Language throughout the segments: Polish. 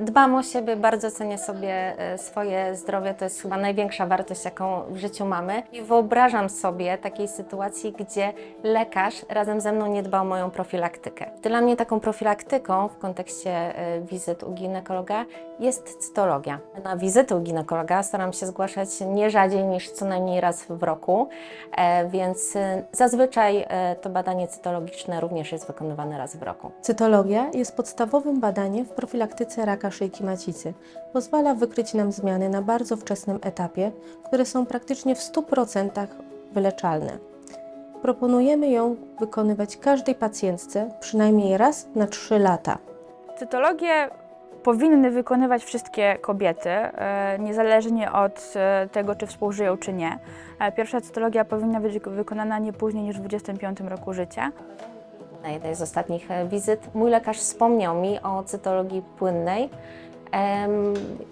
Dbam o siebie, bardzo cenię sobie e, swoje zdrowie. To jest chyba największa wartość, jaką w życiu mamy. I wyobrażam sobie takiej sytuacji, gdzie lekarz razem ze mną nie dba o moją profilaktykę. Dla mnie taką profilaktyką w kontekście e, wizyt u ginekologa jest cytologia. Na wizyty u ginekologa staram się zgłaszać nie rzadziej niż co najmniej raz w roku, e, więc zazwyczaj to badanie cytologiczne również jest wykonywane raz w roku. Cytologia jest podstawowym badaniem w profilaktyce raka szyjki macicy. Pozwala wykryć nam zmiany na bardzo wczesnym etapie, które są praktycznie w 100% wyleczalne. Proponujemy ją wykonywać każdej pacjentce przynajmniej raz na 3 lata. Cytologię powinny wykonywać wszystkie kobiety, e, niezależnie od e, tego, czy współżyją, czy nie. E, Pierwsza cytologia powinna być wykonana nie później niż w 25 roku życia. Na jednej z ostatnich e, wizyt mój lekarz wspomniał mi o cytologii płynnej.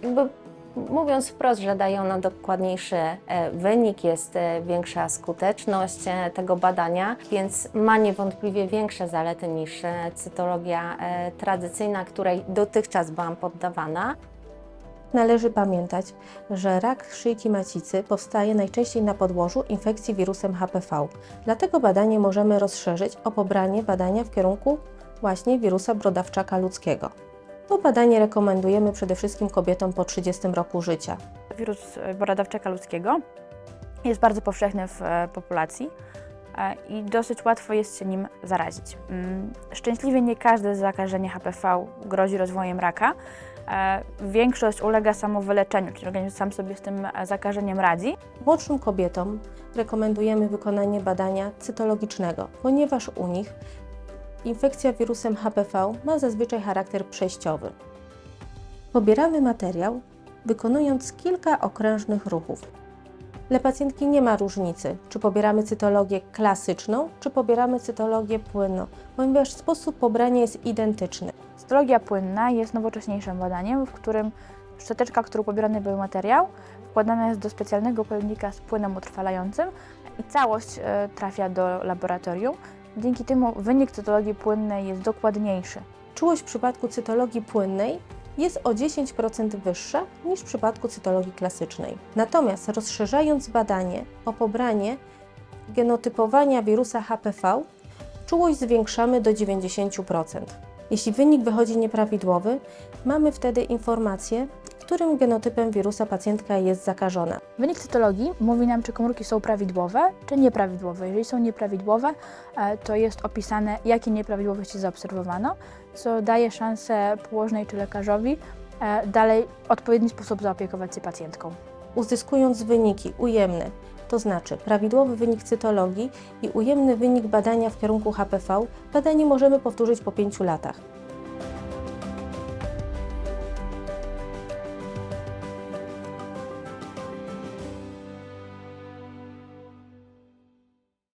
Jakby mówiąc wprost, że daje ona dokładniejszy e, wynik, jest e, większa skuteczność tego badania, więc ma niewątpliwie większe zalety niż cytologia tradycyjna, której dotychczas byłam poddawana. Należy pamiętać, że rak szyjki macicy powstaje najczęściej na podłożu infekcji wirusem HPV. Dlatego badanie możemy rozszerzyć o pobranie badania w kierunku właśnie wirusa brodawczaka ludzkiego. To badanie rekomendujemy przede wszystkim kobietom po 30 roku życia. Wirus boradawczaka ludzkiego jest bardzo powszechny w e, populacji i dosyć łatwo jest się nim zarazić. Mm, Szczęśliwie nie każde zakażenie HPV grozi rozwojem raka. E, Większość ulega samowyleczeniu, czyli organizm sam sobie z tym e, zakażeniem radzi. Młodszym kobietom rekomendujemy wykonanie badania cytologicznego, ponieważ u nich infekcja wirusem HPV ma zazwyczaj charakter przejściowy. Pobieramy materiał wykonując kilka okrężnych ruchów. Dla pacjentki nie ma różnicy, czy pobieramy cytologię klasyczną, czy pobieramy cytologię płynną, ponieważ sposób pobrania jest identyczny. Cytologia płynna jest nowocześniejszym badaniem, w którym szczoteczka, którą pobierany był materiał, wkładana jest do specjalnego pojemnika z płynem utrwalającym i całość e, trafia do laboratorium. Dzięki temu wynik cytologii płynnej jest dokładniejszy. Czułość w przypadku cytologii płynnej jest o 10% wyższa niż w przypadku cytologii klasycznej. Natomiast rozszerzając badanie o pobranie genotypowania wirusa HPV, czułość zwiększamy do 90%. Jeśli wynik wychodzi nieprawidłowy, mamy wtedy informację, którym genotypem wirusa pacjentka jest zakażona. Wynik cytologii mówi nam, czy komórki są prawidłowe, czy nieprawidłowe. Jeżeli są nieprawidłowe, e, to jest opisane, jakie nieprawidłowości zaobserwowano, co daje szansę położnej czy lekarzowi e, dalej w odpowiedni sposób zaopiekować się pacjentką. Uzyskując wyniki ujemne, to znaczy prawidłowy wynik cytologii i ujemny wynik badania w kierunku HPV, badanie możemy powtórzyć po 5 latach.